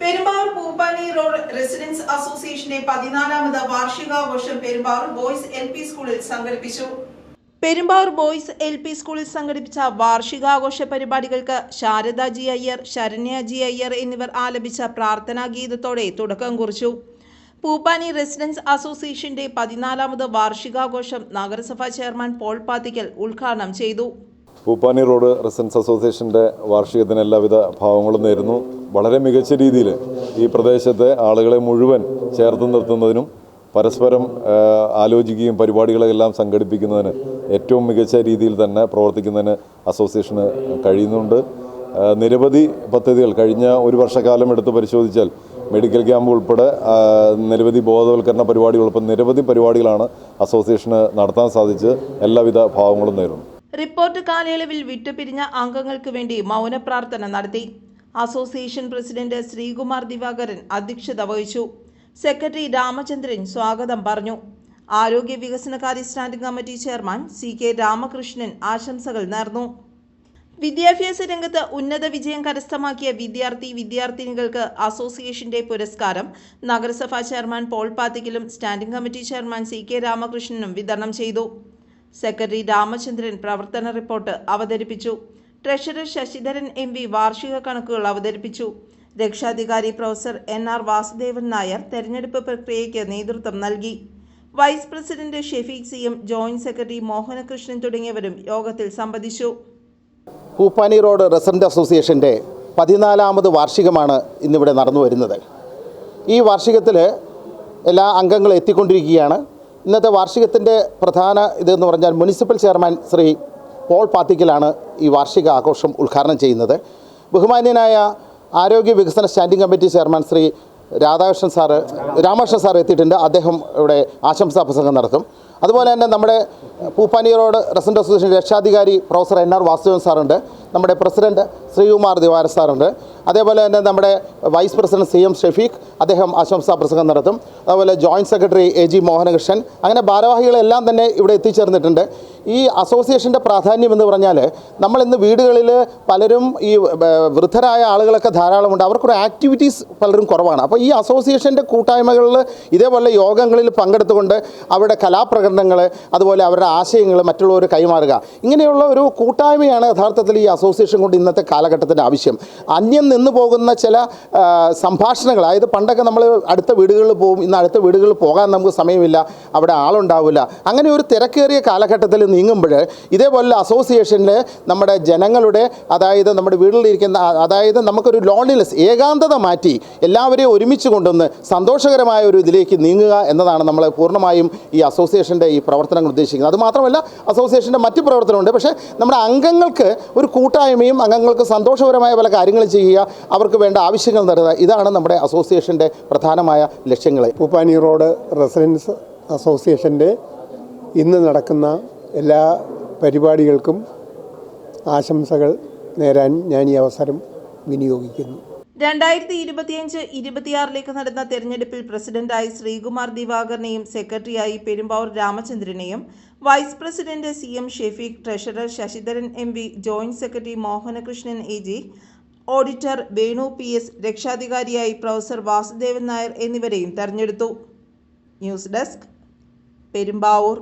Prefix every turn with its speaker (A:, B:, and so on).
A: Perumbavoor Pooppani road residence അസോസിയേഷന്റെ പതിനാലാമത് വാർഷികാഘോഷം പെരുമ്പാവൂർ ബോയ്സ് എൽ പി സ്കൂളിൽ സംഘടിപ്പിച്ചു. പെരുമ്പാവൂർ ബോയ്സ് എൽ പി സ്കൂളിൽ സംഘടിപ്പിച്ച വാർഷികാഘോഷ പരിപാടികൾക്ക് ശാരദാജി അയ്യർ ശരണ്യജി അയ്യർ എന്നിവർ ആലപിച്ച പ്രാർത്ഥനാ ഗീതത്തോടെ തുടക്കം കുറിച്ചു. പൂപ്പാനി റെസിഡൻസ് അസോസിയേഷന്റെ പതിനാലാമത് വാർഷികാഘോഷം നഗരസഭാ ചെയർമാൻ പോൾ പാത്തിക്കൽ ഉദ്ഘാടനം ചെയ്തു.
B: പൂപ്പാനി റോഡ് റെസിഡൻസ് അസോസിയേഷന്റെ വാർഷികത്തിന് എല്ലാവിധ ഭാവങ്ങളും നേരുന്നു. വളരെ മികച്ച രീതിയിൽ ഈ പ്രദേശത്തെ ആളുകളെ മുഴുവൻ ചേർത്ത് നിർത്തുന്നതിനും പരസ്പരം ആലോചിക്കുകയും പരിപാടികളെല്ലാം സംഘടിപ്പിക്കുന്നതിന് ഏറ്റവും മികച്ച രീതിയിൽ തന്നെ പ്രവർത്തിക്കുന്നതിന് അസോസിയേഷന് കഴിയുന്നുണ്ട്. നിരവധി പദ്ധതികൾ കഴിഞ്ഞ ഒരു വർഷക്കാലം എടുത്ത് പരിശോധിച്ചാൽ മെഡിക്കൽ ക്യാമ്പ് ഉൾപ്പെടെ നിരവധി ബോധവൽക്കരണ പരിപാടികൾ ഉൾപ്പെടെ നിരവധി പരിപാടികളാണ് അസോസിയേഷന് നടത്താൻ സാധിച്ച് എല്ലാവിധ ഭാവങ്ങളും നേരുന്നു.
A: റിപ്പോർട്ട് കാലയളവിൽ വിട്ടുപിരിഞ്ഞ അംഗങ്ങൾക്ക് വേണ്ടി മൗനപ്രാർത്ഥന നടത്തി. അസോസിയേഷൻ പ്രസിഡന്റ് ശ്രീകുമാർ ദിവാകരൻ അധ്യക്ഷത വഹിച്ചു. സെക്രട്ടറി രാമചന്ദ്രൻ സ്വാഗതം പറഞ്ഞു. ആരോഗ്യ വികസനകാര്യ standing committee chairman C K Ramakrishnan ആശംസകൾ നേർന്നു. വിദ്യാഭ്യാസ രംഗത്ത് ഉന്നത വിജയം കരസ്ഥമാക്കിയ വിദ്യാർത്ഥി വിദ്യാർത്ഥിനികൾക്ക് അസോസിയേഷന്റെ പുരസ്കാരം നഗരസഭാ chairman Paul പാത്തിക്കലും standing committee chairman C K രാമകൃഷ്ണനും വിതരണം ചെയ്തു. സെക്രട്ടറി രാമചന്ദ്രൻ പ്രവർത്തന റിപ്പോർട്ട് അവതരിപ്പിച്ചു. ട്രഷറർ ശശിധരൻ എം വി വാർഷിക കണക്കുകൾ അവതരിപ്പിച്ചു. രക്ഷാധികാരി professor N R Vasudevan Nair തെരഞ്ഞെടുപ്പ് പ്രക്രിയയ്ക്ക് നേതൃത്വം നൽകി. Vice president Shefeeq C M joint secretary Mohanakrishnan തുടങ്ങിയവരും യോഗത്തിൽ സംബന്ധിച്ചു
C: പൂപ്പാനി റോഡ് റെസിഡന്റ് അസോസിയേഷന്റെ പതിനാലാമത് വാർഷികമാണ് ഇന്നിവിടെ നടന്നു വരുന്നത്. ഈ വാർഷികത്തിൽ എല്ലാ അംഗങ്ങളും എത്തിക്കൊണ്ടിരിക്കുകയാണ്. ഇന്നത്തെ വാർഷികത്തിന്റെ പ്രധാന ഇതെന്ന് പറഞ്ഞാൽ മുനിസിപ്പൽ ചെയർമാൻ ശ്രീ പോൾ പാത്തിക്കലാണ് ഈ വാർഷിക ആഘോഷം ഉദ്ഘാടനം ചെയ്യുന്നത്. ബഹുമാന്യനായ ആരോഗ്യ വികസന standing committee chairman Shri Radhakrishnan sir Ramakrishnan sir എത്തിയിട്ടുണ്ട്. അദ്ദേഹം ഇവിടെ ആശംസാ പ്രസംഗം നടത്തും. അതുപോലെ തന്നെ നമ്മുടെ പൂപ്പാനി റോഡ് റെസിഡന്റ് അസോസിയേഷൻ രക്ഷാധികാരി പ്രൊഫസർ എൻ ആർ വാസുദേവൻ സാറുണ്ട്. നമ്മുടെ പ്രസിഡന്റ് ശ്രീകുമാർ ദിവാര സാറുണ്ട്. അതേപോലെ തന്നെ നമ്മുടെ vice president C M Shefeeq അദ്ദേഹം ആശംസാ പ്രസംഗം നടത്തും. അതുപോലെ joint secretary A G Mohanakrishnan. അങ്ങനെ ഭാരവാഹികളെല്ലാം തന്നെ ഇവിടെ എത്തിച്ചേർന്നിട്ടുണ്ട്. ഈ അസോസിയേഷന്റെ പ്രാധാന്യം എന്ന് പറഞ്ഞാൽ നമ്മൾ ഇന്ന് വീടുകളിൽ പലരും ഈ വൃദ്ധരായ ആളുകളൊക്കെ ധാരാളമുണ്ട് അവർക്കൊരു ആക്ടിവിറ്റീസ് പലരും കുറവാണ്. അപ്പോൾ ഈ അസോസിയേഷന്റെ കൂട്ടായ്മകളിൽ ഇതേപോലെ യോഗങ്ങളിൽ പങ്കെടുത്തുകൊണ്ട് അവരുടെ കലാപ്രകടനങ്ങൾ അതുപോലെ അവരുടെ ആശയങ്ങൾ മറ്റുള്ളവർ കൈമാറുക. ഇങ്ങനെയുള്ള ഒരു കൂട്ടായ്മയാണ് യഥാർത്ഥത്തിൽ ഈ അസോസിയേഷൻ കൊണ്ട് ഇന്നത്തെ കാലഘട്ടത്തിന്റെ ആവശ്യം. അന്യം നിന്ന് പോകുന്ന ചില സംഭാഷണങ്ങൾ അതായത് പണ്ടൊക്കെ നമ്മൾ അടുത്ത വീടുകളിൽ പോകും ഇന്ന് അടുത്ത വീടുകളിൽ പോകാൻ നമുക്ക് സമയമില്ല അവിടെ ആളുണ്ടാവില്ല. അങ്ങനെ ഒരു തിരക്കേറിയ കാലഘട്ടത്തിൽ നീങ്ങുമ്പോൾ ഇതേപോലെ അസോസിയേഷനിൽ നമ്മുടെ ജനങ്ങളുടെ അതായത് നമ്മുടെ വീട്ടിലിരിക്കുന്ന അതായത് നമുക്കൊരു ലോൺലിനെസ് ഏകാന്തത മാറ്റി എല്ലാവരെയും ഒരുമിച്ച് കൊണ്ടുവന്ന് സന്തോഷകരമായ ഒരു ഇതിലേക്ക് നീങ്ങുക എന്നതാണ് നമ്മൾ പൂർണമായും ഈ അസോസിയേഷന്റെ ഈ പ്രവർത്തനങ്ങൾ ഉദ്ദേശിക്കുന്നത്. അതുമാത്രമല്ല അസോസിയേഷന്റെ മറ്റ് പ്രവർത്തനമുണ്ട്. പക്ഷേ നമ്മുടെ അംഗങ്ങൾക്ക് ഒരു കൂട്ടായ്മയും അംഗങ്ങൾക്ക് സന്തോഷപരമായ പല കാര്യങ്ങൾ ചെയ്യുക അവർക്ക് വേണ്ട ആവശ്യങ്ങൾ നേടുക ഇതാണ് നമ്മുടെ അസോസിയേഷന്റെ പ്രധാനമായ ലക്ഷ്യങ്ങൾ
D: പൂപ്പാനി റോഡ് റെസിഡൻസ് അസോസിയേഷന്റെ ഇന്ന് നടക്കുന്ന എല്ലാ പരിപാടികൾക്കും ആശംസകൾ നേരാൻ ഞാൻ ഈ അവസരം വിനിയോഗിക്കുന്നു.
A: രണ്ടായിരത്തി ഇരുപത്തിയഞ്ച് ഇരുപത്തിയാറിലേക്ക് നടന്ന തെരഞ്ഞെടുപ്പിൽ പ്രസിഡന്റായി ശ്രീകുമാർ ദിവാകറിനെയും സെക്രട്ടറിയായി Perumbavoor രാമചന്ദ്രനെയും vice president C M Shefeeq treasurer Sasidharan M V joint secretary Mohanakrishnan A G auditor Venu P S രക്ഷാധികാരിയായി professor Vasudevan Nair എന്നിവരെയും തെരഞ്ഞെടുത്തു. News desk Perumbavoor.